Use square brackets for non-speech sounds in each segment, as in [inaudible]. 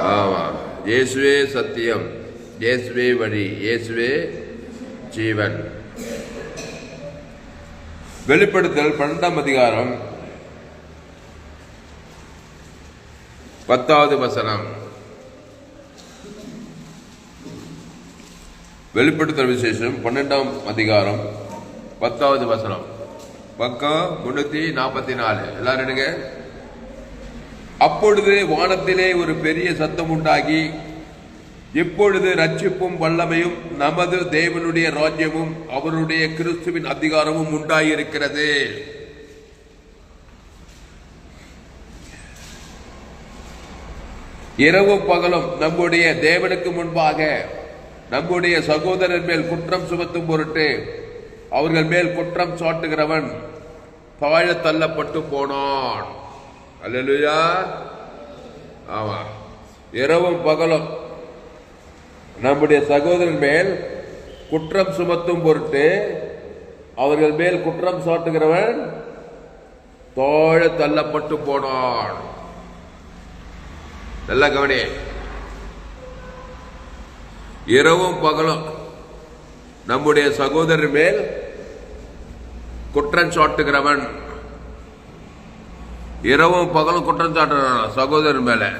ஆமா. இயேசுவே சத்தியம். இயேசுவே வழி. இயேசுவே ஜீவன். வெளிப்படுத்தல் பன்னெண்டாம் அதிகாரம். பத்தாவது வசனம். வெளிப்படுத்தல் விசேஷம் பன்னெண்டாம் அதிகாரம் பத்தாவது வசனம். பக்கம் முன்னூத்தி நாற்பத்தி நாலு. எல்லாரும் எடுங்க. அப்பொழுது வானத்திலே ஒரு பெரிய சத்தம் உண்டாகி இப்பொழுது ரட்சிப்பும் வல்லமையும் நமது தேவனுடைய ராஜ்யமும் அவருடைய கிறிஸ்துவின் அதிகாரமும் உண்டாயிருக்கிறது. இரவும் பகலும் நம்முடைய தேவனுக்கு முன்பாக நம்முடைய சகோதரர் மேல் குற்றம் சுமத்தும் பொருட்டு அவர்கள் மேல் குற்றம் சாட்டுகிறவன் தாழ தள்ளப்பட்டு போனான். அல்லேலூயா ஆமா. இரவும் பகலும் நம்முடைய சகோதரன் மேல் குற்றம் சுமத்தும் பொருட்டு அவர்கள் மேல் குற்றம் சாட்டுகிறவன் தோழ தள்ளப்பட்டு போனான். நல்ல கவனி. இரவும் பகலும் நம்முடைய சகோதரர் மேல் குற்றம் சாட்டுகிறவன். இரவும் பகலும் குற்றம் சாட்டுறான் சகோதரன் மேல.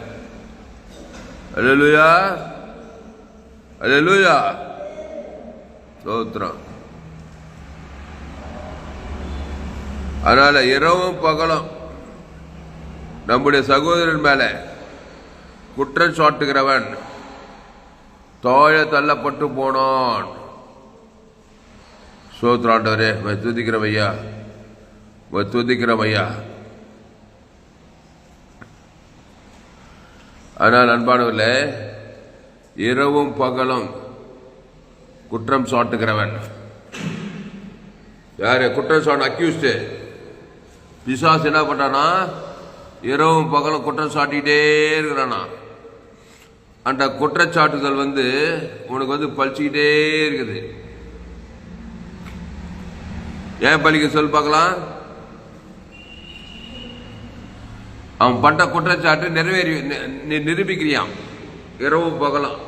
அல்லேலூயா. அல்லேலூயா. சோத்ரம் அதனால இரவும் பகலும் நம்முடைய சகோதரன் மேல குற்றம் சாட்டுகிறவன் தோழ தள்ளப்பட்டு போனான். சோத்ராண்டவரே துதிக்கிறவையா ஐயா துதிக்கிறோம் ஐயா ஆனால் அன்பானவர்களே இரவும் பகலும் குற்றம் சாட்டுகிறவன். யார்? குற்றம் சாட்டு அக்யூஸ்டு பிசாஸ் என்ன பண்ணானா இரவும் பகலும் குற்றம் சாட்டிக்கிட்டே இருக்கிறானா. அந்த குற்றச்சாட்டுதல் வந்து உனக்கு வந்து பழிச்சுக்கிட்டே இருக்குது. ஏன் பழிக்க சொல் பார்க்கலாம். அவன் பண்ற குற்றச்சாட்டு நிறைவேறி நீ நிரூபிக்கிறியான் இரவு பகலும்.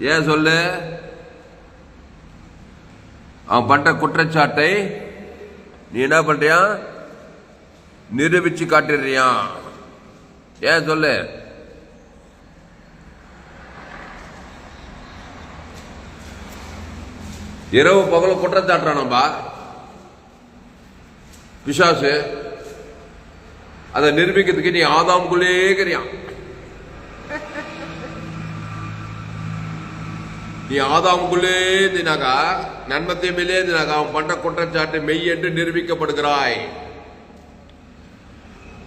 ஏன் சொல்லு? அவன் பண்ற குற்றச்சாட்டை நீ என்ன பண்றியா? நிரூபிச்சு காட்டிடுறியான் ஏன் சொல்லு? இரவு பகலும் குற்றச்சாட்டுறானம்பா. பிசாசு. அதை நிரூபிக்கிறதுக்கு நீ ஆதாம்குள்ளே இருக்கிறியான் நீ ஆதாமுக்குள்ளே இருந்தினாக்கா நன்மத்தை இருந்தினாக்கா அவன் பண்ட குற்றச்சாட்டு மெய் என்று நிரூபிக்கப்படுகிறாய்.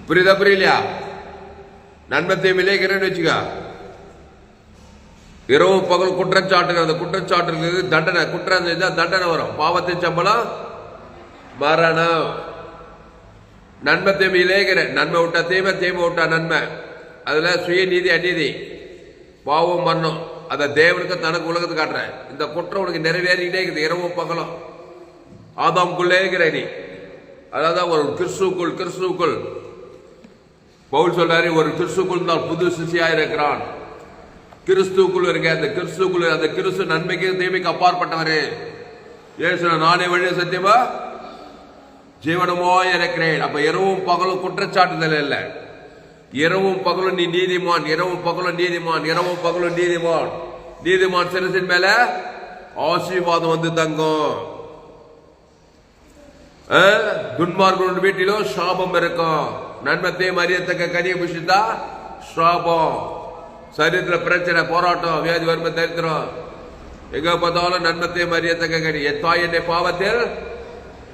புரியுதா புரியலையா? நன்மத்தை இருக்கிறேன்னு வச்சுக்க. இரவு பகல் குற்றச்சாட்டு அந்த குற்றச்சாட்டுக்கு தண்டனை குற்றம் செஞ்சா தண்டனை வரும். பாவத்தின் சம்பளம் மரணம். நன்மை தீமையிலே இருக்கிற நன்மை விட்டா தீமை தீமை விட்டா நன்மை. அதில் சுயநீதி அநீதி. பாவம் மரணம். அதை தேவனுக்கு தனக்கு உலகத்துக்கு காட்டுறேன். இந்த குற்றம் உனக்கு நிறைவேறிக்கிட்டே இருக்குது. இரவும் பகலும். ஆதாம்குள்ளே இருக்கிற நீ. அதாவது ஒரு கிறிஸ்துக்குள் கிறிஸ்துக்குள் பவுல் சொல்றாரு ஒரு கிறிஸ்துக்குள் தான் புது சிசியா இருக்கிறான். கிறிஸ்துக்குள் இருக்க அந்த கிறிஸ்துக்குள் அந்த கிறிஸ்து நன்மைக்கு தீமைக்கு அப்பாற்பட்டவரே. ஏசு நானே வழிய சத்தியமா? ஜீவனமோ இருக்கிறேன். அப்ப இரவும் பகலும் குற்றச்சாட்டுதல் இல்லை இரவும் பகலும் நீ நீதிமான் இரவும் பகலும் நீதிமான் இரவும் பகலும் நீதிமான். நீதிமான் சிறுசின் மேல ஆசீர்வாதம் வந்து தங்கும். அஹ், வீட்டிலும் சாபம் இருக்கும். நன்மத்தையும் அறியத்தக்க கனியை புஷித்தா சாபம். சரித்திர பிரச்சனை போராட்டம் வியாதி வறுமை தரித்திரம். எங்க பார்த்தாலும் நன்மத்தையும் அறியத்தக்க கனி. என் தாய் என்னை பாவத்தில்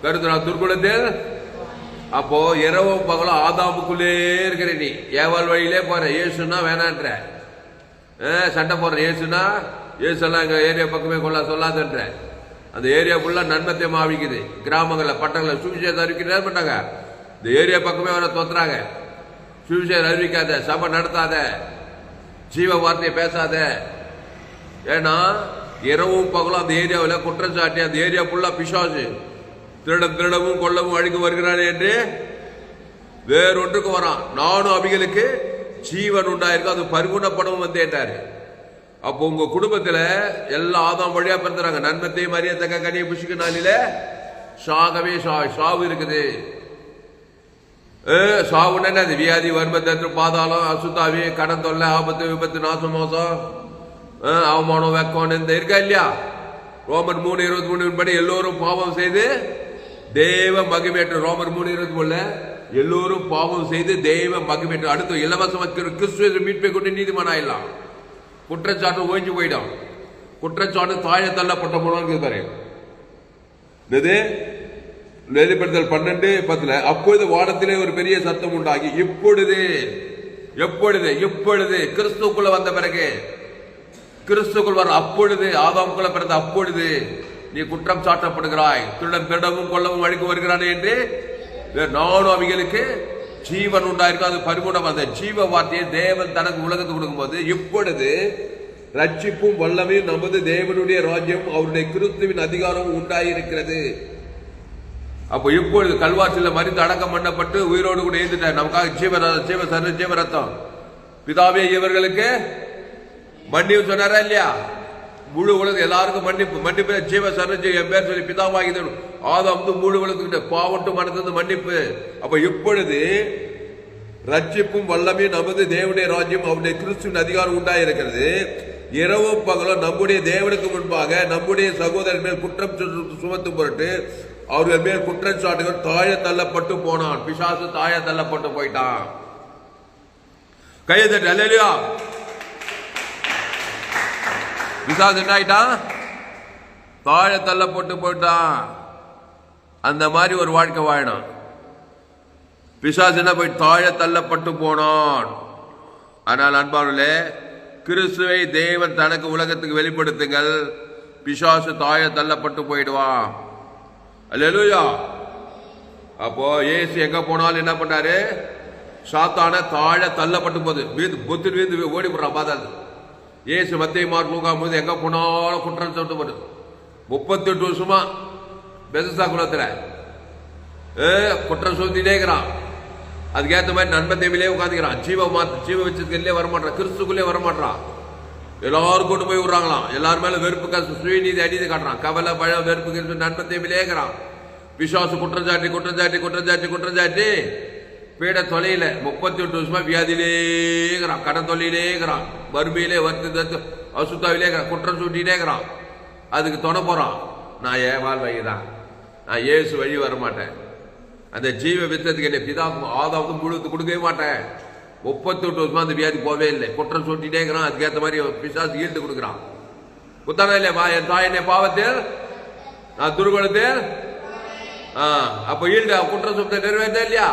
கருதுனா துர்குணத்தில் அப்போ இரவும் பகலும் ஆதாமுக்குள்ளே இருக்கிற நீ. ஏவாள் வழியிலே போற. ஏசுன்னா வேணான்ற. ஆ, சண்டை போடுற. ஏசுனா ஏசுலாம் எங்க ஏரியா பக்கமே கொள்ள சொல்லாதன்ற. அந்த ஏரியா ஃபுல்லா நன்மத்தை மாவிக்குது. கிராமங்களில் பட்டங்களில் சுவிசேஷம் அறிவிக்கிறதா பண்ணாங்க இந்த ஏரியா பக்கமே வர தொத்துறாங்க. சுவிசேஷம் அறிவிக்காத சபை நடத்தாத ஜீவ வார்த்தையை பேசாத. ஏன்னா இரவும் பகலும் அந்த ஏரியாவில் குற்றம் சாட்டி அந்த ஏரியா ஃபுல்லாக பிசாசு. திருட திருடவும் கொள்ளவும் அழிக்க வருகிறான் என்று வேறொன்றுக்கு வரான். நானும் அவைகளுக்கு ஜீவன் உண்டாயிருக்கும். அது பரிபூர்ணப்படவும் வந்தேட்டாரு அப்போ உங்க குடும்பத்துல எல்லா ஆதாம் வழியா பிறந்துறாங்க நன்மத்தையும் அறியத்தக்க கனியை புஷிக்கு நாளில சாகவே சா சாவு இருக்குது. சாவுன்னு சாவுன்னா என்னது? வியாதி வர்ம தத்து பாதாளம் அசுத்தாவி கடன் தொல்லை ஆபத்து விபத்து நாசம் மோசம் அவமானம் வெக்கம் இந்த இருக்கா இல்லையா? ரோமன் மூணு இருபத்தி மூணு படி எல்லோரும் பாவம் செய்து தேவ மகிமேற்ற ரோமர் மூணு இருபத்தி மூணுல எல்லோரும் பாவம் செய்து தெய்வ மகிமேற்ற அடுத்து இலவச கிறிஸ்துவ மீட்பை கொண்டு நீதிமன்றம் ஆயிடலாம் குற்றச்சாட்டு ஓய்ஞ்சு போயிடும். குற்றச்சாட்டு தாழ தள்ளப்பட்ட போனோம் பாரு. இது வெளிப்படுத்தல் பன்னெண்டு பத்துல அப்பொழுது வானத்திலே ஒரு பெரிய சத்தம் உண்டாகி இப்பொழுது எப்பொழுது இப்பொழுது கிறிஸ்துக்குள்ள வந்த பிறகு கிறிஸ்துக்குள் வர அப்பொழுது ஆதாம்குள்ள பிறந்த அப்பொழுது நீ குற்றம் சாட்டப்படுகிறாய். திருடன் திருடவும் கொல்லவும் வழிக்கு வருகிறானே என்று நானும் அவைகளுக்கு ஜீவன் உண்டாயிருக்கும். அது பரிபூர்ணம் அந்த ஜீவ வார்த்தையை தேவன் தனக்கு உலகத்துக்கு கொடுக்கும்போது இப்பொழுது ரட்சிப்பும் வல்லமையும் நமது தேவனுடைய ராஜ்யம் அவருடைய கிறிஸ்துவின் அதிகாரம் உண்டாயிருக்கிறது. அப்போ இப்பொழுது கல்வாசியில் மறித்து அடக்கம் பண்ணப்பட்டு உயிரோடு கூட எழுந்துட்டார் நமக்காக ஜீவ ஜீவ சர்வ ஜீவரத்தம் பிதாவே இவர்களுக்கு மன்னியும் சொன்னாரா இல்லையா? முழு உலகம் எல்லாருக்கும் மன்னிப்பு. மன்னிப்பு. ஜீவ சர்வஜி என் பேர் சொல்லி பிதாவாகி ஆதம் வந்து முழு உலகத்துக்கிட்ட பாவட்டும் மனது மன்னிப்பு. அப்ப இப்பொழுது ரட்சிப்பும் வல்லமையும் நமது தேவனுடைய ராஜ்யம் அவருடைய கிறிஸ்துவின் அதிகாரம் உண்டாயிருக்கிறது. இரவும் பகலும் நம்முடைய தேவனுக்கு முன்பாக நம்முடைய சகோதரர் மேல் குற்றம் சு- சுமத்தும் பொருட்டு அவர்கள் மேல் குற்றச்சாட்டுகள் தாய தள்ளப்பட்டு போனான். பிசாசு தாய தள்ளப்பட்டு போயிட்டான். கையை அல்லையா பிசாசு என்ன ஆயிட்டான் தாழ தள்ளப்பட்டு போயிட்டான். அந்த மாதிரி ஒரு வாழ்க்கை வாழணும். பிசாசு என்ன போய் தாழ தள்ளப்பட்டு போனான். ஆனால் அன்பானே கிறிஸ்துவை தேவன் தனக்கு உலகத்துக்கு வெளிப்படுத்துங்கள். பிசாசு தாழ தள்ளப்பட்டு போயிடுவான். அல்லா அப்போ ஏசு எங்க போனாலும் என்ன பண்ணாரு? சாத்தான தாழ தள்ளப்பட்டு போகுது. வீந்து புத்தின் வீந்து ஓடி போடுறான் பாதாது இயேசு மத்திய மார்க் லூகாம் போது எங்கே போனாலும் குற்றம் சொல்லிட்டு முப்பத்தெட்டு முப்பத்தி எட்டு வருஷமா பெசசா குளத்தில் குற்றம் சொல்லிட்டே இருக்கிறான். அதுக்கேற்ற மாதிரி நண்பன் தேவையிலே உட்காந்துக்கிறான் ஜீவ மாத்த ஜீவ வச்சதுக்குள்ளே வரமாட்டான் கிறிஸ்துக்குள்ளே வரமாட்டான் எல்லாரும் கொண்டு போய் விடுறாங்களாம். எல்லாரும் மேலே வெறுப்பு கசு சுயநீதி அடித்து காட்டுறான். கவலை பழம் வெறுப்பு கிறிஸ்து நண்பன் தேவையிலே இருக்கிறான். விசுவாசு குற்றஞ்சாட்டி குற்றச்சாட்டி குற்றச்சாட்டி குற்றஞ்சாட்டி பீட தொலையில முப்பத்தி எட்டு வருஷமா வியாதியிலேங்கிறான் கடன் தொல்லையிலேங்கிறான் வறுமையிலே வருத்து தத்து அசுத்தாவிலே இருக்கிறான் குற்றம் சுட்டிகிட்டே இருக்கிறான். அதுக்கு தொண போறான். நான் ஏன் வாழ் வழிதான் நான் இயேசு வழி வர மாட்டேன் அந்த ஜீவ வித்தத்துக்கு என்ன பிதாவுக்கும் ஆதாவது முழுத்து கொடுக்கவே மாட்டேன். முப்பத்தி எட்டு வருஷமா அந்த வியாதி போவே இல்லை. குற்றம் சொல்லிட்டே இருக்கிறான். அதுக்கேற்ற மாதிரி பிசாசு ஈழ்த்து கொடுக்குறான். குத்தானா இல்லையா பா என் தாய் என்னை பாவத்தில் நான் துருகுணத்தில் ஆ அப்போ ஈல்டு குற்றம் சுத்தத்தை நிறைவேற்ற இல்லையா?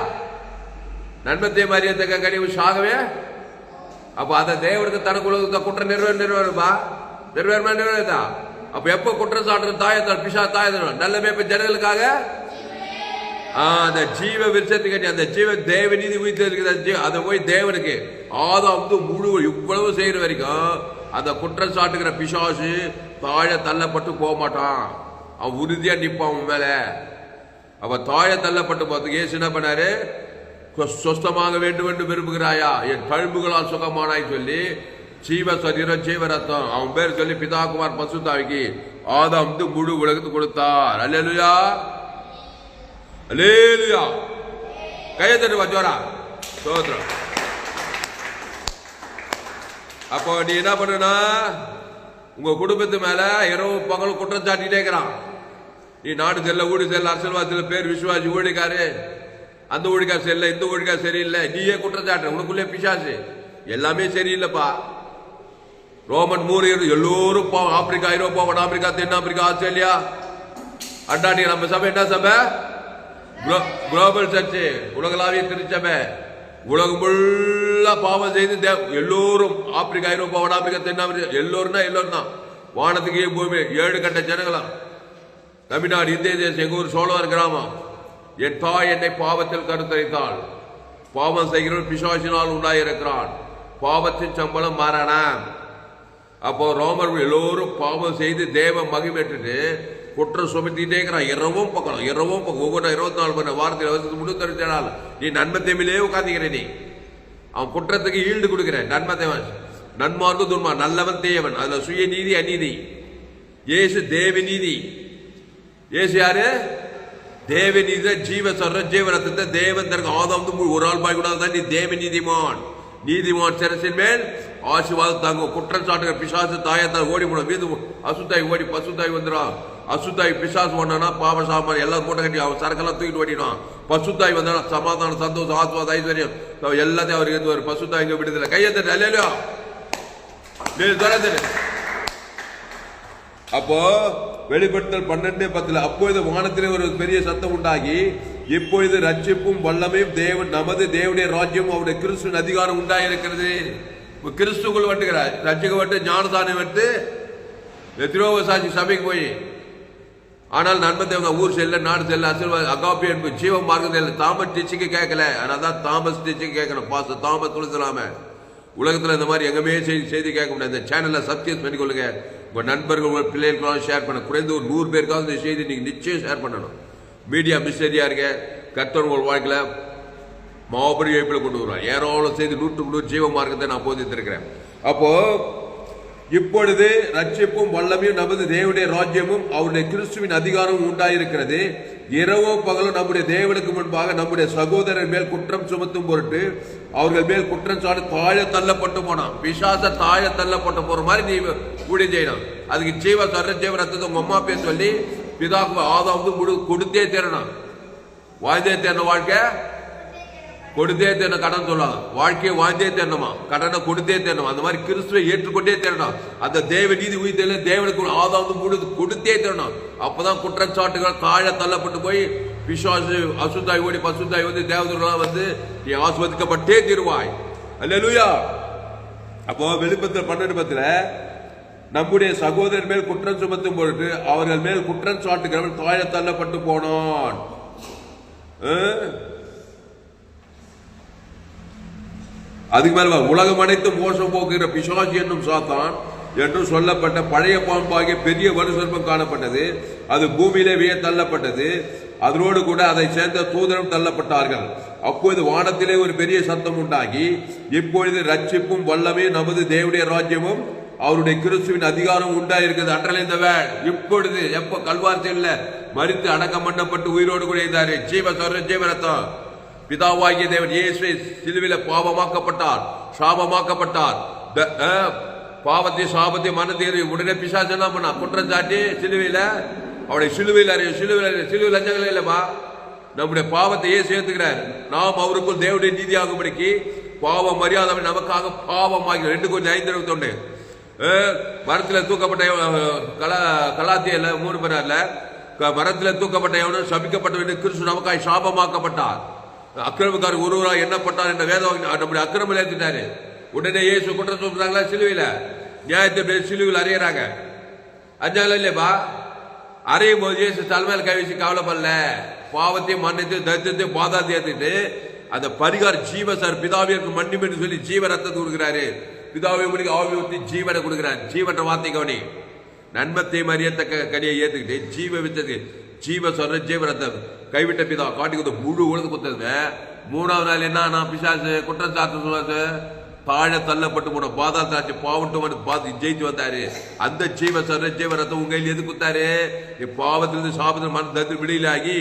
நன்மத்தை மரியத்தக்க கனிவு சாகவே? அப்ப அந்த தேவனுக்கு தனக்குள்ள குற்ற குற்றம் நிறுவனமா நிறுவனமா நிறுவனதா அப்ப எப்ப குற்றம் சாட்டுறது? தாயத்தால் பிஷா தாயத்தல் நல்ல மேய்ப்பு ஜனங்களுக்காக? அந்த ஜீவ விருட்சத்தை கட்டி அந்த ஜீவ தேவ நீதி உயிர்த்து இருக்குது. அதை போய் தேவனுக்கு ஆதாம் வந்து முழு இவ்வளவு செய்யற வரைக்கும் அந்த குற்றம் சாட்டுகிற பிசாசு தாழ தள்ளப்பட்டு போக மாட்டான். அவன் உறுதியா நிப்பான் அவன் மேல. அவ தாழ தள்ளப்பட்டு போறதுக்கு ஏசு என்ன பண்ணாரு? சொஸ்தமாக வேண்டும் என்று விரும்புகிறாயா? என் தழும்புகளால் சுகமானாய் சொல்லி ஜீவ சரீர ஜீவ ரத்தம். அவன் பேர் சொல்லி பிதாகுமார் பசுதாவிக்கு ஆதாம் வந்து முழு உலகத்துக்கு கொடுத்தார். அல்லேலூயா. அல்லேலூயா. கையை தட்டு வச்சோரா சோத்ரம் அப்போ நீ என்ன பண்ணுனா உங்க குடும்பத்து மேல இரவு பகல் குற்றம் சாட்டிட்டே இருக்கிறான். நீ நாடு செல்ல ஊடு செல்ல அரசியல்வாதத்தில் பேர் விசுவாசி ஊழிக்காரு அந்த ஊழிக்கார் சரியில்லை இந்த ஊழிக்கார் சரியில்லை நீயே குற்றச்சாட்டு உனக்குள்ளே பிசாசு. எல்லாமே சரியில்லைப்பா. ரோமன் மூணு எல்லோரும் போவோம் ஆப்பிரிக்கா ஐரோப்பா வட ஆப்பிரிக்கா தென் ஆப்பிரிக்கா ஆஸ்திரேலியா அண்டாடி நம்ம சபை என்ன சபை? குளோபல் சர்ச்சு உலகளாவிய திருச்சபை. உலகம் ஃபுல்லா பாவம் செய்து தே- எல்லோரும் ஆப்பிரிக்கா ஐரோப்பா வட ஆப்பிரிக்கா தென் ஆப்பிரிக்கா எல்லோரும்னா எல்லோரும் தான் வானத்துக்கு பூமி ஏழு கட்ட ஜனங்களாம். தமிழ்நாடு இந்திய தேசம் எங்கள் ஊர் சோழவர் கிராமம். என் தாய் என்னை பாவத்தில் கருத்தரித்தாள். பாவம் செய்கிறவன் பிசாசினால் உண்டாயிருக்கிறான். பாவத்தின் சம்பளம் மரணம் அப்போ ரோமர் எல்லோரும் பாவம் செய்து தேவ மகிமேற்றுட்டு குற்றம் சுமத்திட்டே இருக்கிறான். இரவும் பக்கம் இரவும் பக்கம். ஒவ்வொரு இருபத்தி நாலு மணி வாரத்தில் வருஷத்துக்கு முன்னூத்தி நாள் நீ நன்மை தேமிலே உட்காந்துக்கிற நீ. அவன் குற்றத்துக்கு ஈல்டு கொடுக்கிறேன் நன்மை தேவன். நன்மார்க்கு துன்மா நல்லவன் தேவன். அதில் சுய நீதி அநீதி. இயேசு தேவ நீதி. ஏசு யாரு? தேவ நீதி ஜீவ சொல்ற ஜீவனத்தை தேவன் தனக்கு ஆதாம் ஒரு ஆள் பாய் கூட தான் நீ தேவ நீதிமான். நீதிமான் சிரசின் மேல் ஆசிர்வாதம் தாங்க குற்றம் சாட்டுகிற பிசாசு தாயை தான் ஓடி போடும். வீது அசுத்தாய் ஓடி பசுத்தாய் வந்துடும் அசுத்தாய் பிசாசு ஓடனா பாவ சாமான் எல்லாம் மூட்டை கட்டி அவன் சரக்கெல்லாம் தூக்கிட்டு ஓடிடும் பசுத்தாய் வந்தா சமாதானம் சந்தோஷம் ஆசுவாத ஐஸ்வர்யம். எல்லாத்தையும் அவருக்கு இருந்து ஒரு பசுத்தாய் இங்கே விடுதலை. கையெழுத்து இல்லையோ அப்போ வெளிப்படுத்தல் பன்னெண்டு பத்தில் அப்பொழுது வானத்திலே ஒரு பெரிய சத்தம் உண்டாகி இப்பொழுது ரட்சிப்பும் வல்லமையும் தேவன் நமது தேவனுடைய ராஜ்யம் அவருடைய கிறிஸ்துவின் அதிகாரம் உண்டாயிருக்கிறது. இப்ப கிறிஸ்துக்குள் வட்டுகிறார். ரட்சிக்கப்பட்டு ஞானதானம் எடுத்து எத்தனையோ சாட்சி சபைக்கு போய் ஆனால் நண்பன் தேவன் ஊர் செல்ல நாடு செல்ல அசிர்வாத அகாப்பி என்பது ஜீவ மார்க்கத்தில் தாமஸ் டீச்சிக்கு கேட்கல. ஆனால் தான் தாமஸ் டீச்சிங் கேட்கணும். பாச தாமஸ் துளிசலாம உலகத்தில் இந்த மாதிரி எங்கேயுமே செய்தி செய்தி கேட்க முடியாது. இந்த சேனலில் சப்ஸ்கிரைப் பண்ணிக்கொள்ளுங்க. உங்கள் நண்பர்கள் உங்கள் பிள்ளைகளுக்கெல்லாம் ஷேர் பண்ண குறைந்து ஒரு நூறு பேருக்காவது இந்த செய்தி நீங்கள் நிச்சயம் ஷேர் பண்ணணும். மீடியா மிஸ்டரியாக இருக்க கர்த்தர் உங்கள் வாழ்க்கையில் மாபெரும் இழப்பில் கொண்டு வருவார். ஏராளம் செய்து நூற்றுக்கு நூறு ஜீவ மார்க்கத்தை நான் போதித்திருக்கிறேன். அப்போது இப்பொழுது ரட்சிப்பும் வல்லமையும் நமது தேவனுடைய ராஜ்யமும் அவருடைய கிறிஸ்துவின் அதிகாரமும் உண்டாயிருக்கிறது. இரவோ பகலும் நம்முடைய தேவனுக்கு முன்பாக நம்முடைய சகோதரர் மேல் குற்றம் சுமத்தும் பொருட்டு அவர்கள் மேல் குற்றம் சாடு தாழ தள்ளப்பட்டு போனான். பிசாச தாழ தள்ளப்பட்டு போற மாதிரி நீ ஊழியம் செய்யணும். அதுக்கு ஜீவ சர ஜீவ ரத்தத்தை உங்க அம்மா பேர் சொல்லி பிதாக்கு ஆதாவுக்கு கொடுத்தே தேரணும் வாழ்ந்தே தேர்ன வாழ்க்கை. கொடுத்தே தேரணும் கடன் சொல்லலாம் வாழ்க்கையை வாழ்ந்தே தரணுமா கடனை கொடுத்தே தேரணும் அந்த மாதிரி கிறிஸ்துவை ஏற்றுக்கொண்டே தரணும் அந்த தேவ நீதி உயிர்த்தல தேவனுக்கு ஆதாவது கொடுத்து கொடுத்தே தேரணும் அப்பதான் குற்றச்சாட்டுகள் தாழ தள்ளப்பட்டு போய் விசுவாசு அசுத்தாய் ஓடி பசுத்தாய் வந்து தேவதூர்களாம் வந்து நீ ஆஸ்வதிக்கப்பட்டே தீருவாய். அல்லேலூயா! அப்போ வெளிப்பத்தில் பன்னெண்டு பத்துல நம்முடைய சகோதரர் மேல் குற்றம் சுமத்தும் பொழுது அவர்கள் மேல் குற்றம் சாட்டுகிறவன் தாழ தள்ளப்பட்டு போனான் ஆ? அதுக்கு மேல உலகம் அனைத்தும் மோசம் போக்குகிற பிசாசு என்னும் சாத்தான் என்று சொல்லப்பட்ட பழைய பாம்பாகிய பெரிய வருசர்ப்பம் காணப்பட்டது. அது பூமியிலே விய தள்ளப்பட்டது. அதனோடு கூட அதை சேர்ந்த தூதரம் தள்ளப்பட்டார்கள். அப்போது வானத்திலே ஒரு பெரிய சத்தம் உண்டாகி இப்பொழுது ரட்சிப்பும் வல்லமே நமது தேவடைய ராஜ்யமும் அவருடைய கிறிஸ்துவின் அதிகாரம் உண்டாயிருக்கிறது. அன்றலைந்த வேள் இப்பொழுது எப்ப கல்வார்த்தையில் மறித்து அடக்கம் பண்ணப்பட்டு உயிரோடு கூட இருந்தாரு? ஜீவ சொல்ற ஜீவரத்தம் பிதாவாகிய தேவன் இயேசுவை சிலுவில பாவமாக்கப்பட்டார் சாபமாக்கப்பட்டார். பாவத்தை சாபத்தை மனதீர் உடனே பிசாசு என்ன பண்ணா குற்றம் சாட்டி சிலுவையில் அவருடைய சிலுவையில் அறிய சிலுவையில் அறிய சிலுவை லஞ்சங்கள் இல்லைப்பா. நம்முடைய பாவத்தை இயேசு ஏத்துக்கிறார். நாம் அவருக்குள் தேவனுடைய நீதியாகும்படிக்கு பாவம் மரியாதை நமக்காக பாவமாகி ரெண்டு கொஞ்சம் ஐந்து இருபத்தி ஒன்று மரத்தில் தூக்கப்பட்ட கலா கலாத்தியில் மூணு பேர்ல மரத்தில் தூக்கப்பட்ட எவனும் சபிக்கப்பட்ட கிறிஸ்து நமக்காய் சாபமாக்கப்பட்டார். அக்கிரமக்காரர் ஒருவராக எண்ணப்பட்டார் என்ற வேதம் நம்முடைய அக்கிரமம் ஏற்றிட்டாரு உடனே இயேசு குற்றம் சொல்றாங்களா சிலுவையில். நியாயத்தை பேர் சிலுவையில் அறியறாங்க. அஞ்சால இல்லையப்பா அறையும் போது இயேசு தலைமையில் கை வச்சு கவலைப்படல. பாவத்தையும் மன்னித்து தரித்திரத்தையும் பாதாத்தி ஏத்துட்டு அந்த பரிகார் ஜீவ சார் பிதாவிற்கு மன்னிப்பு என்று சொல்லி ஜீவ ரத்தத்தை கொடுக்குறாரு. பிதாவை முடிக்க ஆவி ஊற்றி ஜீவனை கொடுக்குறாரு. ஜீவன்ற வார்த்தை கவனி. நன்மத்தை மறியத்தக்க கனியை ஏற்றுக்கிட்டு ஜீவ வித்தது. ஜீவ சொல்ற ஜீவ கைவிட்ட பிதா காட்டி கொடுத்த முழு உலகம் கொடுத்தது மூணாவது நாள் என்ன நான் பிசாசு குற்றச்சாட்டு சொல்லாது தாழ தள்ளப்பட்டு போன பாதாத்தாச்சு பாவட்டும் பார்த்து ஜெயிச்சு வந்தாரு. அந்த ஜீவ சர ஜீவ ரத்தம் உங்க கையில் எது குத்தாரு பாவத்திலிருந்து சாபத்தில் மன தத்து விடுதலாகி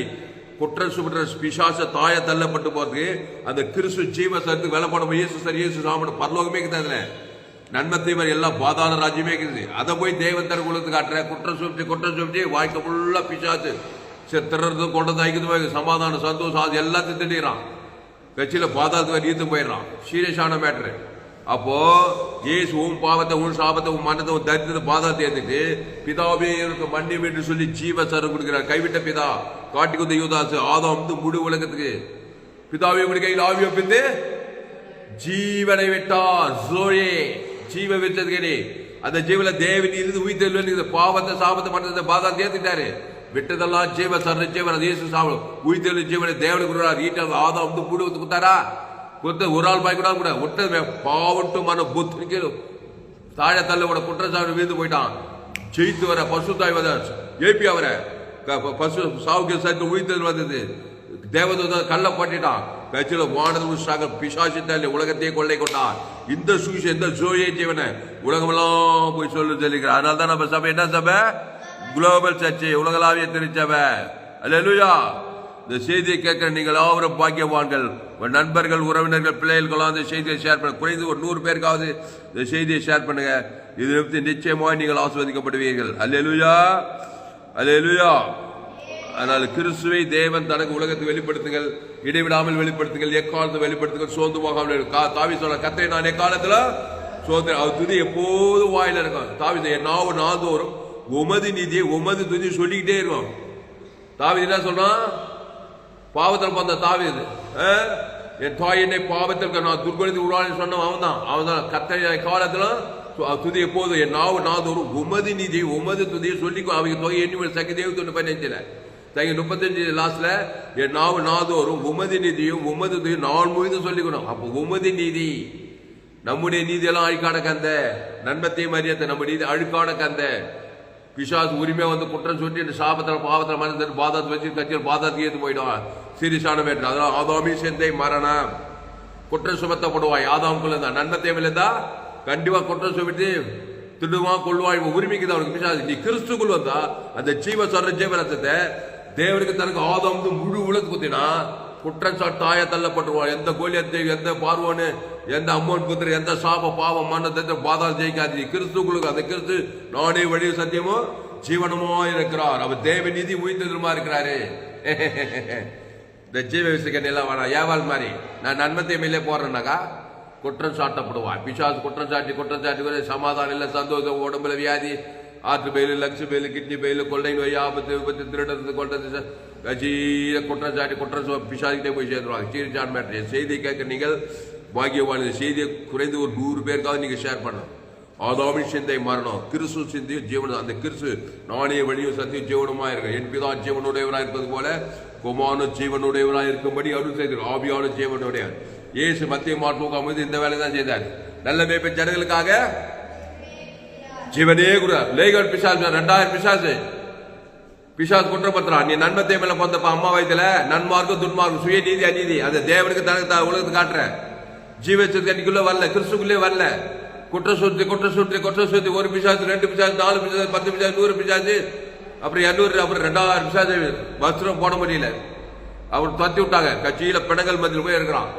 குற்ற சுமற்ற பிசாச தாய தள்ளப்பட்டு போறதுக்கு அந்த கிறிஸ்து ஜீவ சரத்து வேலை போட இயேசு சார் இயேசு சாமன் பரலோகமே இருக்குதுல நன்மத்தை எல்லாம் பாதாள ராஜ்யமே இருக்குது. அதை போய் தேவன் குலத்துக்கு காட்டுற குற்றம் சுமத்தி குற்றம் சுமத்தி வாழ்க்கை ஃபுல்லாக பிசாசு செத்துறது கொண்டது ஐக்கியது போய் சமாதானம் சந்தோஷம் அது எல்லாத்தையும் திட்டிடுறான் கட்சியில பாதாளத்து வரை போயிடுறான். சீரியஸான மேட்ரு அப்போ ஏசு உன் பாவத்தை உன் சாபத்தை உன் மனத்தை உன் தரித்திரத்தை பாதாளத்தை ஏற்றுட்டு பிதாவே எனக்கு மன்னி என்று சொல்லி ஜீவ சரம் கொடுக்கிறார். கைவிட்ட பிதா. காட்டிக்கு குந்த யூதாசு ஆதாம் வந்து முடி உலகத்துக்கு பிதாவே உங்களுடைய கையில் ஆவி ஒப்பித்து ஜீவனை விட்டார். ஜோயே. ஜீவ விட்டதுக்கு அந்த ஜீவன தேவன் இருந்து உயிர்த்தெழுந்து பாவத்தை சாபத்தை மட்டும் பாதா ஏத்துட்டாரு விட்டதெல்லாம் ஜீவ சரண ஜீவன் இயேசு சாவம் உயிர்த்தெழு ஜீவனை தேவனுக்கு கொடுறாரு ஈட்ட ஆதாம் வந்து ஊற்றி கொடுத்தாரா? கொடுத்த ஒரு ஆள் பாய் கூட கூட. விட்டது பாவட்டு மன புத்திரிக்கு தாழ தள்ள கூட குற்றச்சாட்டு வீழ்ந்து போயிட்டான். ஜெயித்து வர பசு தாய் வர ஏபி அவரை பசு சாவுக்கு சேர்த்து உயிர்த்தல் வந்தது. தேவதூத கல்ல பட்டிட்டான். கட்சியில் வானது உற்சாக தள்ளி உலகத்தையே கொள்ளை கொண்டான். இந்த சூசி இந்த ஜோயே ஜீவனை உலகமெல்லாம் போய் சொல்லு சொல்லிக்கிறார் அதனால தான் நம்ம சபை என்ன சபை? குளோபல் சர்ச்சை உலகளாவிய திருச்சபை. அல்லா இந்த செய்தியை கேட்கிற நீங்கள் யாவரும் பாக்கியவான்கள். உங்கள் நண்பர்கள் உறவினர்கள் பிள்ளைகளுக்கெல்லாம் இந்த செய்தியை ஷேர் பண்ண. குறைந்து ஒரு நூறு பேருக்காவது இந்த செய்தியை ஷேர் பண்ணுங்க. இது பற்றி நிச்சயமாக நீங்கள் ஆஸ்வதிக்கப்படுவீர்கள் அல்லேலூயா அல்லேலூயா அதனால் கிறிஸ்துவை தேவன் தனக்கு உலகத்தை வெளிப்படுத்துங்கள் இடைவிடாமல் வெளிப்படுத்துங்கள் எக்காலத்தை வெளிப்படுத்துங்கள் சோர்ந்து போகாமல் கா- தாவி சொல்ல கத்தை நான் எக்காலத்தில் சோதனை அவர் துதி எப்போதும் வாயில இருக்கும் தாவி என் நாவு நாதோறும் உமது நிதியை உமது துதி சொல்லிக்கிட்டே இருக்கும் தாவி என்ன சொல்றான் பாவத்தில் பிறந்த தாவி இது. என் தாய் என்னை பாவத்திற்கு நான் துர்குணத்தை உருவானு சொன்ன அவன் தான் அவன் தான் கத்தனை காலத்தில் துதி எப்போது என் நாவு நாதோறும் உமது நிதி உமது துதியை சொல்லிக்கும் அவங்க தொகை எண்ணி சக்கி தேவத்தொன்று தொண்ணூறு தங்க முப்பத்தஞ்சு லாஸ்ட்ல என் நாவு நாதோறும் உமது நிதியும் உமது துதியும் நான் முழுது சொல்லிக்கணும் அப்போ உமது நீதி நம்முடைய நீதியெல்லாம் அழுக்கான கந்த நன்மத்தையும் மரியாதை நம்ம நீதி அழுக்கான கந்த. பிசாஸ் உரிமையாக வந்து குற்றம் சொல்லி இந்த சாபத்தில் பாவத்தில் மனதில் பாதாத்து வச்சு கட்சியில் பாதாத்துக்கு ஏற்று போயிடும் சீரியஸான வேற்று அதனால் ஆதாமி செந்தை மரணம். குற்றம் சுமத்தப்படுவாய். ஆதாமுக்குள்ள தான் நன்மத்தையும் விழுந்தா கண்டிப்பாக குற்றம் சுமிட்டு திருடுவான் கொள்வான் உரிமைக்கு தான் அவனுக்கு பிசாஸ் நீ கிறிஸ்துக்குள் வந்தா அந்த ஜீவ சொல்ற ஜீவரத்தத்தை தேவனுக்கு தனக்கு ஆதாம் வந்து முழு உலகத்து குத்தினா குற்றச்சாட்டு தாய தள்ளப்பட்டுருவான். எந்த கோலியத்தை எந்த பார்வோன்னு எந்த அம்மன் புத்திர எந்த சாப பாவம் மன்னத்தை பாதால் ஜெயிக்காது நீ கிறிஸ்துக்குள்ளுக்கு அந்த கிறிஸ்து நானே வழி சத்தியமோ ஜீவனமோ இருக்கிறார். அவர் தேவ நிதி உயிர்த்ததுமா இருக்கிறாரு? இந்த ஜீவ விசுக்கன் எல்லாம் வேணாம். ஏவாள் மாதிரி? நான் நன்மத்தை மேலே போறேன்னாக்கா குற்றம் சாட்டப்படுவான் பிசாசு குற்றம் சாட்டி குற்றம் சாட்டி கூட சமாதானம் இல்லை சந்தோஷம் உடம்புல வியாதி ஆற்று பயிலு லக்ஷ பயிலு கிட்னி பயிலு கொள்ளை நோய் ஆபத்து விபத்து திருடத்து கொண்டது கஜீர குற்றம் சாட்டி குற்றம் சு- போய் சேர்ந்துருவாங்க. சீரிச்சான் மேட்ரு செய்தி கேட்க நீங்கள் பாக்கியவான் செய்தியை குறைந்து ஒரு நூறு பேருக்காவது நீங்கள் ஷேர் பண்ணணும். ஆதாமின் சிந்தை மரணம் கிறிஸ்து சிந்தையும் ஜீவனம் அந்த கிறிஸ்து நானே வழியும் சத்தியம் ஜீவனமாக இருக்க என் பிதா ஜீவனுடையவராக இருப்பது போல குமாரனும் ஜீவனுடையவராக இருக்கும்படி அருள் செய்தார். ஆவியான ஜீவனுடைய இயேசு மத்திய மாற்றம் அமைந்து இந்த வேலை தான் செய்தார். நல்ல மேய்ப்ப ஜனங்களுக்காக ஜீவனே குரு. லேகர் பிசாசு ரெண்டாயிரம் பிசாசு. குற்ற குற்றப்படுத்துறான் நீ நன்மை மேல பார்த்தப்ப அம்மா வயதுல நன்மார்க்கும் துன்மார்க்கும் சுய நீதி அநீதி. அந்த தேவனுக்கு தனக்கு உலகத்தை உலகத்துக்கு காட்டுற. ஜீவத்துக்கு அன்னைக்குள்ள வரல கிறிஸ்துக்குள்ளே வரல. குற்ற சுத்தி குற்ற சுத்தி குற்ற சுத்தி ஒரு பிசாசு ரெண்டு பிசாசு நாலு பிசாசு பத்து பிசாசு நூறு பிசாசு. அப்புறம் இரநூறு அப்புறம் ரெண்டாயிரம் பிசாசு. வஸ்திரம் போட முடியல. அவர் தத்தி விட்டாங்க. கட்சியில பிணங்கள் மத்தியில் போய் இருக்கிறான்.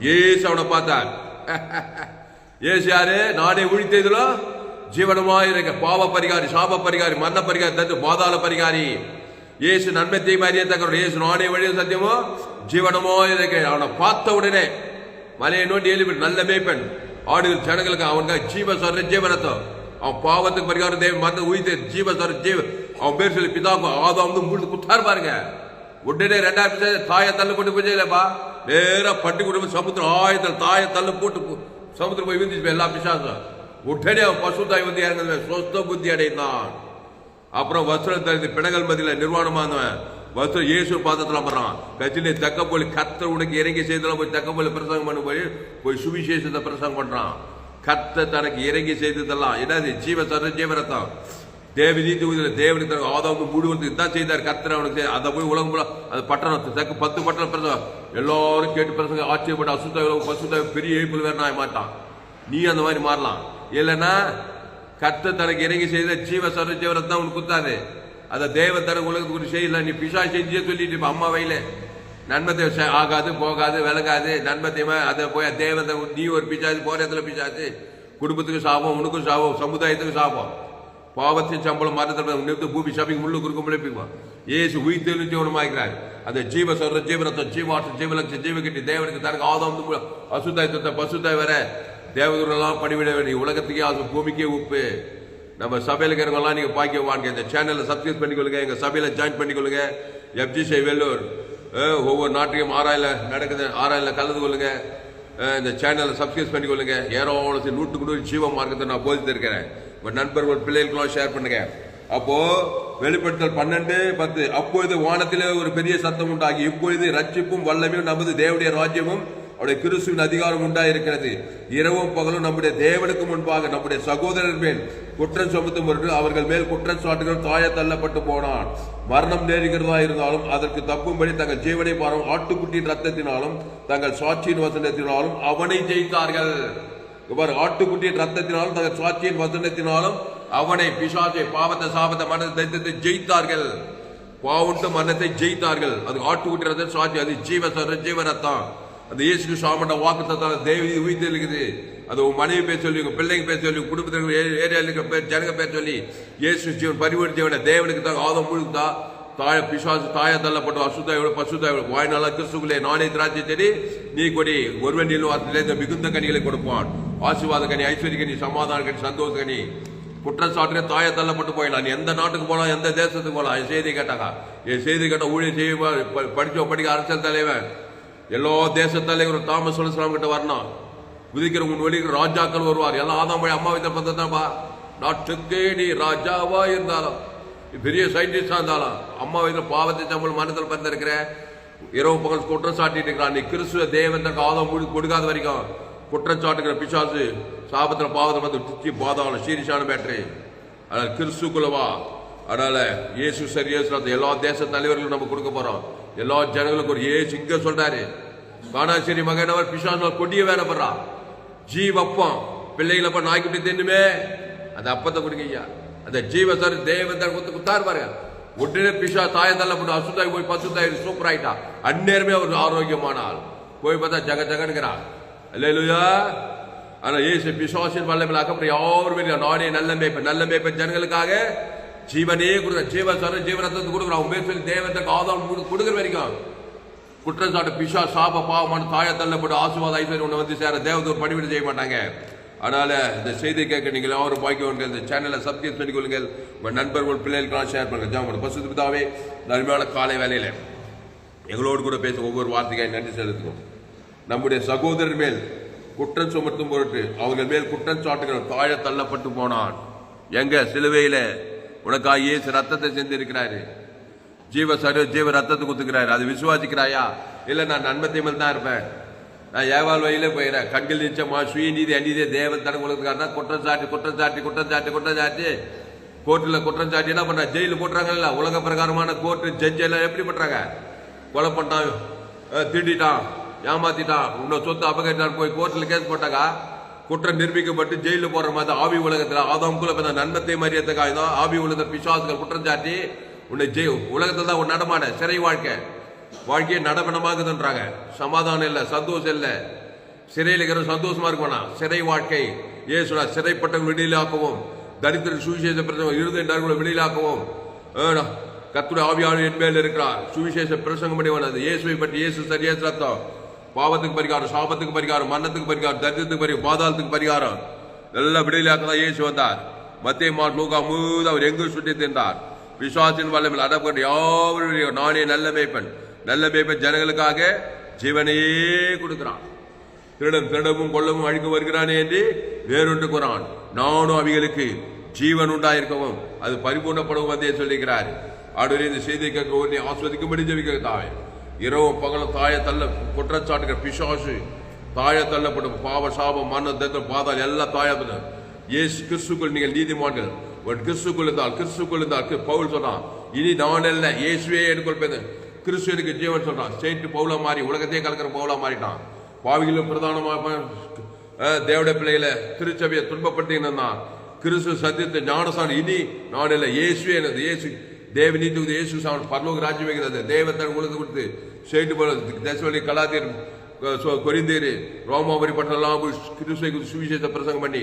ஏசு அவனை பார்த்தான். [laughs] ஏசு யாரு? நாடே உழித்ததிலோ ஜீவனமாய் இருக்க பாவ பரிகாரி சாப பரிகாரி மரண பரிகாரி தத்து பாதாள பரிகாரி இயேசு நன்மை தீமை அறிய தக்கவர் இயேசு நானே வழியும் சத்தியமோ ஜீவனமோ இருக்க அவனை பார்த்த உடனே மலையை நோண்டி எழுப்பி நல்ல மேய்ப்பன். ஆடுகள் ஜனங்களுக்கு அவனுக்கு ஜீவ சொல்ற ஜீவனத்தோ. அவன் பாவத்துக்கு பரிகாரம் தேவன் மறந்து உயிர் ஜீவ சொல்ற ஜீவ. அவன் பேர் சொல்லி பிதா ஆதாம் வந்து மூணு குத்தார் பாருங்க. உடனே ரெண்டாயிரம் தாயை தள்ளு போட்டு போச்சேலப்பா நேராக பட்டு குடும்பம் சமுத்திரம் ஆயத்தில் தாயை தள்ளு போட்டு சமுத்திரம் போய் விந்துச்சு எல்லா பிசாசும். உடனே அவன் பசு தாய் வந்து இறங்குது சொஸ்த புத்தி அடைந்தான். அப்புறம் வஸ்திரம் தரித்து பிணங்கள் நிர்வாணமாக நிர்வாணமானவன். வஸ்திரம் இயேசு பாதத்தில் அமர்றான். கட்சியில தக்க போலி கத்த உனக்கு இறங்கி செய்தலாம் போய் தக்க போலி பிரசங்கம் பண்ண போய் போய் சுவிசேஷத்தை பிரசங்கம் பண்ணுறான் கத்த தனக்கு இறங்கி செய்ததெல்லாம் என்னது ஜீவ சர ஜீவரத்தம் தேவி நீதி உதிர தேவனுக்கு தனக்கு ஆதாவுக்கு முழுவதுக்கு தான் செய்தார் கத்தர் அவனுக்கு அதை போய் உலகம் போல அது பட்டணம் தக்க பத்து பட்டணம் பிரசங்கம். எல்லாரும் கேட்டு பிரசங்க ஆச்சரியப்பட்டு அசுத்த பசுத்த பெரிய எழுப்பில் வேற நான் மாட்டான். நீ அந்த மாதிரி மாறலாம். இல்லைன்னா கத்த தனக்கு இறங்கி செய்த ஜீவ சர தான் உனக்கு குத்தாது அதை தேவ தனக்கு உலகத்துக்கு செய்யல. நீ பிசா செஞ்சே சொல்லிட்டு இப்போ அம்மா வயல. நன்மத்தை ஆகாது போகாது விலகாது. நன்மத்தையுமே அதை போய் தேவத்தை நீ ஒரு பிசாச்சு போற இடத்துல பிசாச்சு குடும்பத்துக்கு சாபம் உனக்கும் சாபம் சமுதாயத்துக்கு சாபம். பாவத்தின் சம்பளம் மரணத்தில் நிறுத்த பூமி சபைக்கு முள்ளு குறுக்க முளைப்பிக்குவான் ஏசு உயிர்த்தெழு ஜீவனமாகிறார் அந்த ஜீவ சொல்ற ஜீவரத்தம் ஜீவாட்டம் ஜீவலட்சம் ஜீவகட்டி தேவனுக்கு தனக்கு ஆதாம் அசுதாயத்தை பசுதாய் வர தேவதூரெல்லாம் பணிவிட வேண்டிய உலகத்துக்கே அது பூமிக்கே உப்பு. நம்ம சபையில் இருக்கிறவங்கலாம் நீங்கள் பார்க்க வாங்க. இந்த சேனலில் சப்ஸ்கிரைப் பண்ணிக்கொள்ளுங்க. எங்கள் சபையில் ஜாயின் பண்ணிக்கொள்ளுங்க. எஃப்ஜிசை வெள்ளூர் ஒவ்வொரு நாட்டையும் ஆறாயில நடக்குது. ஆறாயில கலந்து கொள்ளுங்க. இந்த சேனலை சப்ஸ்கிரைப் பண்ணிக்கொள்ளுங்க. ஏராளத்தில் நூற்றுக்கு நூறு ஜீவ மார்க்கத்தை நான் போதித்திருக்கிறேன். இருக்கிறேன் நண்பர்கள் பிள்ளைகளுக்கெல்லாம் ஷேர் பண்ணுங்க. அப்போ வெளிப்படுத்தல் பன்னெண்டு பத்து. அப்பொழுது வானத்திலே ஒரு பெரிய சத்தம் உண்டாகி இப்பொழுது ரட்சிப்பும் வல்லமையும் நமது தேவடைய ராஜ்யமும் அவருடைய கிறிஸ்துவின் அதிகாரம் உண்டாயிருக்கிறது. இரவும் பகலும் நம்முடைய தேவனுக்கு முன்பாக நம்முடைய சகோதரர் மேல் குற்றம் சுமத்தும் பொருட்டு அவர்கள் மேல் குற்றம் சாட்டுகிற தாய தள்ளப்பட்டு போனான். மரணம் நேருகிறதா இருந்தாலும் அதற்கு தப்பும்படி தங்கள் ஜீவனை பாரும் ஆட்டுக்குட்டியின் ரத்தத்தினாலும் தங்கள் சாட்சியின் வசனத்தினாலும் அவனை ஜெயித்தார்கள். இவர் ஆட்டுக்குட்டியின் ரத்தத்தினாலும் தங்கள் சாட்சியின் வசனத்தினாலும் அவனை பிசாசை பாவத்தை சாபத்தை மனதை தைத்தத்தை ஜெயித்தார்கள். பாவுண்டு மரணத்தை ஜெயித்தார்கள். அது ஆட்டுக்குட்டி ரத்தம் சாட்சி அது ஜீவ சர ஜீவ ரத்தம். அந்த இயேசு சாமண்ட வாக்கு தத்தால தேவி உயிர்த்து இருக்குது அது உன் மனைவி பேர் சொல்லி உங்க பிள்ளைங்க பேர் சொல்லி குடும்பத்தில் ஏரியாவில் இருக்கிற பேர் ஜனங்க பேர் சொல்லி இயேசு ஜீவன் பரிவர்த்தி தேவனுக்கு தான் ஆதம் முழுக்குதா தாய பிசாசு தாய தள்ளப்பட்டு அசுத்தாயோட வாய் வாய்நாள கிறிஸ்துக்குள்ளே நானே திராட்சை செடி நீ கொடி ஒருவன் நீளும் வார்த்தையிலே இந்த மிகுந்த கனிகளை கொடுப்பான். ஆசீர்வாத கனி ஐஸ்வர்ய கனி சமாதான கனி சந்தோஷ கனி. குற்றச்சாட்டுல தாய தள்ளப்பட்டு போயிடலாம். நீ எந்த நாட்டுக்கு போகலாம் எந்த தேசத்துக்கு போகலாம்? செய்தி கேட்டாங்க என் செய்தி கேட்ட ஊழியர் செய்ய படிச்சோ படிக்க அரசியல் தலைவன். எல்லா தேச தலைவரும் தாமஸ் சுலஸ்லாம் கிட்ட வரணும். குதிக்கிற உன் வெளிக்கிற ராஜாக்கள் வருவார். எல்லாம் ஆதாம் வழி அம்மா வீட்டில் பார்த்ததாப்பா நாட்டுக்கே நீ ராஜாவா இருந்தாலும் பெரிய சயின்டிஸ்டா இருந்தாலும் அம்மா வீட்டில் பாவத்தை சம்பளம் மனத்தில் பிறந்திருக்கிற இரவு பகல் குற்றம் சாட்டிட்டு இருக்கிறான். நீ கிறிஸ்துவ தேவன் ஆதம் முழு கொடுக்காத வரைக்கும் குற்றம் சாட்டுக்கிற பிசாசு சாபத்தில் பாவத்தை வந்து துச்சி பாதாளம் சீரிஷான பேட்டரி கிறிஸ்து கிறிஸ்துக்குள்ளவா அதனால் இயேசு சரி இயேசு எல்லா தேச தலைவர்களும் நம்ம கொடுக்க போகிறோம் எல்லா ஜனங்களுக்கும் ஒரு ஏசு இங்க சொல்றாரு. காணாசேரி மகனவர் பிசாசு கொடிய ஜீவ அப்பம் பிள்ளைகளை அப்ப நாய்க்குட்டி தின்னுமே. அந்த அப்பத்தை கொடுங்க ஐயா. அந்த ஜீவ சார் தேவன் குத்து குத்தாரு பாருங்க. உடனே பிஷா தாய தள்ளப்பட்டு அசுத்தாய் போய் பசுத்தாய் சூப்பர் ஆயிட்டா. அந்நேரமே அவர் ஆரோக்கியமான ஆள் போய் பார்த்தா ஜக ஜகனுங்கிறான் இல்லையா ஆனா ஏசு பிசாசின் வல்லமையில் அக்கப்புறம் யாரும் இல்லை நானே நல்ல மேய்ப்பன் நல்ல மேய்ப்பன் ஜனங்களுக்காக. ஜீவனே கொடுக்குற ஜீவ சார் ஜீவனத்தை உமே உன் சொல்லி தேவத்துக்கு ஆதாரம் கொடுக்குற வரைக்கும். குற்றச்சாட்டு பிஷா சாப பாவமான தாய தள்ளப்பட்டு ஆசுவாத ஐஸ்வர்யம் ஒன்று வந்து சேர தேவதூர் பணிவிட செய்ய மாட்டாங்க. அதனால் இந்த செய்தி கேட்க நீங்கள் யாரும் பாய்க்கவர்கள் இந்த சேனலை சப்ஸ்கிரைப் பண்ணிக் கொள்ளுங்கள். உங்கள் நண்பர்கள் பிள்ளைகளுக்கெல்லாம் ஷேர் பண்ணுங்கள். ஜாமன் பசு பிதாவே நன்மையான காலை வேலையில் எங்களோடு கூட பேச ஒவ்வொரு வார்த்தைக்காய் நன்றி செலுத்துவோம். நம்முடைய சகோதரர் மேல் குற்றம் சுமத்தும் பொருட்டு அவர்கள் மேல் குற்றம் சாட்டுகிற தாழ தள்ளப்பட்டு போனான். எங்க சிலுவையில் உனக்காக இயேசு ரத்தத்தை செஞ்சிருக்கிறாரு ஜீவ சரி ஜீவ ரத்தத்தை குத்துக்கிறாரு அது விசுவாசிக்கிறாயா? இல்லை நான் நன்மை தீமல் தான் இருப்பேன். நான் ஏவால் வழியில போயிடுறேன் கண்கள் நிச்சயமா சுயநீதி அநீதி தேவன் தனக்கு உலகத்துக்காரனா குற்றம் சாட்டி குற்றம் சாட்டி குற்றம் சாட்டி குற்றம் சாட்டி. கோர்ட்டில் குற்றம் சாட்டி என்ன பண்ண ஜெயிலில் போட்டுறாங்கல்ல? உலக பிரகாரமான கோர்ட்டு ஜட்ஜ் எல்லாம் எப்படி பண்ணுறாங்க கொலை பண்ணிட்டான். அஹ் திருடிட்டான் ஏமாத்திட்டான். உன்னை சொத்து அபகரிட்டான் போய் கோர்ட்டில் கேஸ் போட்டாங்க குற்றம் நிரூபிக்கப்பட்டு ஜெயிலில் போற மாதிரி ஆவி உலகத்தில். ஆதாம் குல பிறந்த நன்மத்தை மரியத்துக்காக தான் ஆவி உலகத்தை பிசாசுகள் குற்றம் சாட்டி உன்னை ஜெய் உலகத்தில் தான் உன் நடமாட சிறை வாழ்க்கை. வாழ்க்கையை நடமணமாகுதுன்றாங்க சமாதானம் இல்லை சந்தோஷம் இல்லை. சிறையில் இருக்கிற சந்தோஷமா இருக்க வேணாம் சிறை வாழ்க்கை. ஏசுடா சிறைப்பட்டவர்கள் வெளியிலாக்கவும் தரித்திர சுவிசேஷ பிரசங்கம் இருதயங்களை வெளியிலாக்கவும். கத்துடைய ஆவியாளர் என் மேல் இருக்கிறார். சுவிசேஷ பிரசங்கம் பண்ணி வந்தது. இயேசுவை பற்றி இயேசு சரியா சத்தம் பாவத்துக்கு பரிகாரம் சாபத்துக்கு பரிகாரம் மரணத்துக்கு பரிகாரம் தரித்திரத்துக்கு பரிகாரம் பாதாளத்துக்கு பரிகாரம். எல்லாம் விடுதலையாக்க தான் இயேசு வந்தார். மத்திய மா லூகா முழுவதும் அவர் எங்கு சுற்றி தின்றார். விசுவாசின் வல்லமில் அடப்பட்டு யாவருடைய நானே நல்ல மேய்ப்பன். நல்ல மேய்ப்பன் ஜனங்களுக்காக ஜீவனையே கொடுக்கிறான். திருடம் திருடமும் கொள்ளவும் அழிக்க வருகிறானே என்று வேறொன்று குரான் நானும் அவைகளுக்கு ஜீவன் உண்டாயிருக்கவும் அது பரிபூர்ணப்படவும் வந்தே சொல்லுகிறார் ஆடுவரே இந்த செய்தியை கேட்க உடனே ஆஸ்வதிக்கும்படி ஜெபிக்க தாய் இரவு பகலும் தாய தள்ள குற்றச்சாட்டுகிற பிசாசு. தாய தள்ளப்படும் பாவ சாபம் மன தத்தம் பாதால் எல்லாம் தாய ஏசு கிறிஸ்துக்குள் நீங்கள் நீதிமான்கள். ஒரு கிறிஸ்துக்குள் இருந்தால் கிறிஸ்துக்குள் இருந்தால் கி- பவுல் சொன்னான் இனி நான் அல்ல இயேசுவே எடுக்கொள்பது கிறிஸ்து எனக்கு ஜீவன் சொல்றான் ஸ்டேட் பவுலா மாறி உலகத்தையே கலக்கிற பவுலா மாறிட்டான். பாவிகளும் பிரதானமாக தேவட தேவடைய திருச்சபையை துன்பப்படுத்தினா கிறிஸ்து சத்தியத்தை ஞானசான் இனி நான் இல்லை இயேசுவே எனது இயேசு தேவ நீதி இயேசு சாமன் பரலோக ராஜ்யம் வைக்கிறது. தேவத்தை உங்களுக்கு கொடுத்து ஸ்டேட் போல தேசவழி கலாதீர் கொரிந்தேரு ரோமாபுரி பட்டெல்லாம் கிறிஸ்துவை சுவிசேஷ பிரசங்கம் பண்ணி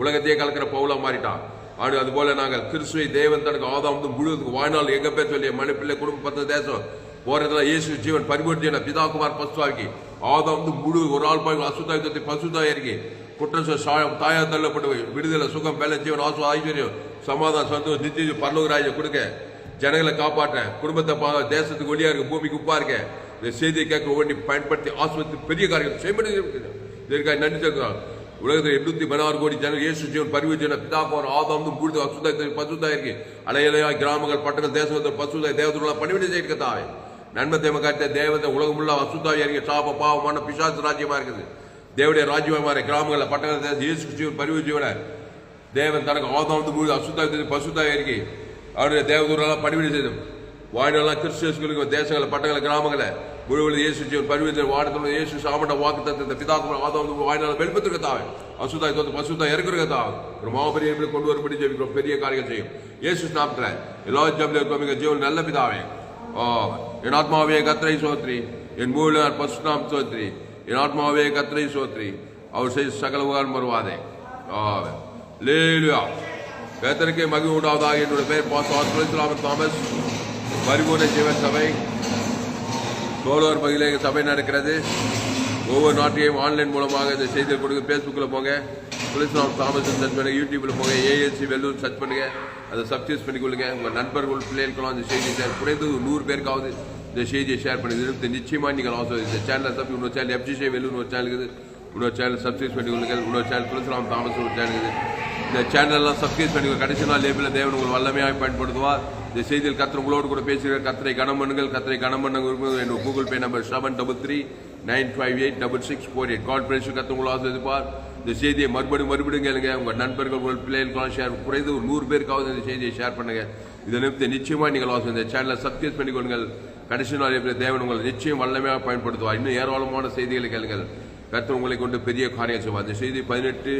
உலகத்தையே கலக்கிற பவுலா மாறிட்டான் ஆடு அதுபோல நாங்கள் கிறிஸ்துவை தேவன் தனக்கு ஆதாம் வந்து முழுவதுக்கு வாழ்நாள் எங்க பேர் சொல்லி மனு பிள்ளை குடும்ப பத்து தேசம். போறதுல இயேசு ஜீவன் பரிபூர்த்தியான பிதாகுமார் பசுவாக்கி. ஆதாம் வந்து முழு ஒரு ஆள் பாய் அசுத்தாயத்தை பசுதாய் இறங்கி குற்றம் சாயம் தாயா தள்ளப்பட்டு விடுதலை சுகம் வேலை ஜீவன் ஆசு ஐஸ்வர்யம் சமாதான் சந்தோஷம் நித்திய பரலோகராஜ கொடுக்க. ஜனங்களை காப்பாற்ற குடும்பத்தை பா தேசத்துக்கு ஒளியா இருக்கு பூமிக்கு உப்பா இருக்க. இந்த செய்தியை கேட்க ஒவ்வொன்றி பயன்படுத்தி ஆஸ்பத்திரி பெரிய காரியம் செய்யப்படி இதற்காக நன்றி சொல்கிறோம் உலகத்தில் எண்ணூத்தி பதினாறு கோடி ஜனங்கள் இயேசு ஜீவன் பரிவர்த்தனை பிதா போன ஆதாம் முழுது அசுதாய் பசுதாய் இருக்கு அலையலையா கிராமங்கள் பட்டணங்கள் தேசத்தில் பசுதாய் தேவத்துலாம் பணிவிடை செய்திருக்கத்தாவே நன்மை தேம தேவத்தை தேவதை உலகமுள்ள அசுத்தாவியா இருக்கு சாப பாவமான பிசாசு ராஜ்யமா இருக்குது. தேவடைய ராஜ்யமா இருக்கு கிராமங்களில் பட்டணத்தில் இயேசு ஜீவன் பரிவு ஜீவன. தேவன் தனக்கு ஆதாம் முழு அசுத்தாவி பசுதாய் இருக்கு அவருடைய தேவதூரெல்லாம் பணிவிடை செய்தோம். வாய்நாளெல்லாம் கிறிஸ்துவர்களுக்கு தேசங்களில் பட்டங்களை கிராமங்களை முழுவதும் இயேசு ஜீவன் பரிவத்தில் வாடத்தில் இயேசு சாமண்ட வாக்கு தத்துவத்தை பிதாத்ம ஆதாம் வாய்நாள் வெளிப்பத்திருக்க தாவே அசுதாய் தோத்து பசுத்தாய் இறக்குறக்க ஒரு மாபெரிய கொண்டு வரும்படி ஜெபிக்கிறோம். பெரிய காரியம் செய்யும். இயேசு நாமத்தில் எல்லா ஜபில ஜீவன் நல்ல பிதாவே. ஆ என் ஆத்மாவே கத்திரை சோத்ரி என் மூல பசுநாம் சோத்ரி என் ஆத்மாவே கத்திரை சோத்ரி அவர் செய்த சகல உகாரம் வருவாதே. ஆவே லேலுயா பேத்தருக்கே மகிழ்வு உண்டாவதாக என்னுடைய பெயர் பாஸ் தாமஸ். பரிபூர்ண ஜீவன் சபை. சோழர் பகுதியில் சபை நடக்கிறது. ஒவ்வொரு நாட்டையும் ஆன்லைன் மூலமாக இந்த செய்தியை கொடுங்க. ஃபேஸ்புக்கில் போங்க. புலிஸ்லாம் தாமஸ் சர்ச் பண்ணுங்கள் யூடியூப்பில் போங்க. ஏஎல்சி வெல்லூர் சர்ச் பண்ணுங்கள் அதை சப்ஸ்கிரைஸ் பண்ணிக்கொள்ளுங்க. உங்கள் நண்பர்கள் பிள்ளைகளுக்கெல்லாம் இந்த செய்தி ஷேர் குறைந்தது நூறு பேருக்காவது இந்த செய்தியை ஷேர் பண்ணி நிச்சயமாக நீங்கள் ஆசை இந்த சேனலை சப் இன்னொரு சேனல் எஃப்ஜிஷே வெள்ளூர் ஒரு சேனல் இருக்குது. இன்னொரு சேனல் சப்ஸ்கிரைஸ் பண்ணிக்கொள்ளுங்கள். இன்னொரு சேனல் துளசிராம் தாமஸ் ஒரு சேனல் இருக்குது. இந்த சேனலெல்லாம் சப்ஸ்கிரைப் பண்ணி கடைசி நாள் லேபில் தேவன் உங்கள் வல்லமையாக பயன்படுத்துவார். இந்த செய்தியில் கத்திர உங்களோடு கூட பேசுகிற கத்திரை கனம் பண்ணுங்கள் கத்திரை கனம் பண்ணுங்க என்னோட Google Pay number seven double three nine five eight double six four eight call பிரேஷன் கத்திர இந்த செய்தியை மறுபடியும் மறுபடியும் கேளுங்க. உங்கள் நண்பர்கள் உங்கள் பிள்ளைகளுக்கெல்லாம் ஷேர் குறைந்து ஒரு நூறு பேருக்காவது இந்த செய்தியை ஷேர் பண்ணுங்கள் இதை நிமித்த நிச்சயமாக நீங்கள் ஆசை இந்த சேனலை சப்ஸ்கிரைப் பண்ணிக்கொள்ளுங்கள் கடைசி நாள் எப்படி தேவன் உங்களை நிச்சயம் வல்லமையாக பயன்படுத்துவார். இன்னும் ஏராளமான செய்திகளை கேளுங்கள். கர்த்தர் உங்களை கொண்டு பெரிய காரியம் செய்வார். இந்த செய்தி பதினெட்டு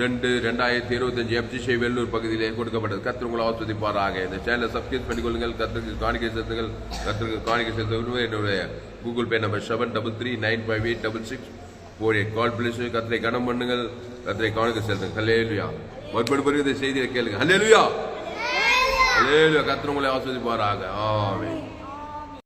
ரெண்டு ரெண்டாயிரத்தி இருபத்தஞ்சு எஃப்ஜிஷை வெள்ளூர் பகுதியிலே கொடுக்கப்பட்டது. கர்த்தர் உங்களை ஆஸ்வதிப்பாராக இந்த சேனலை சப்ஸ்கிரைப் பண்ணிக்கொள்ளுங்கள். கர்த்தருக்கு காணிக்கை செலுத்துங்கள். கர்த்தருக்கு காணிக்கை செலுத்துங்கள் என்னுடைய Google Pay number seven double three nine five eight double six four eight call please கர்த்தரை கனம் பண்ணுங்கள். கர்த்தரை காணிக்கை செலுத்துங்கள். ஹல்லேலுயா மறுபடி மறுபடியும் இந்த செய்தியை கேளுங்க. ஹல்லேலுயா ஹல்லேலுயா கர்த்தர் உங்களை ஆஸ்வதிப்பாராக ஆமென்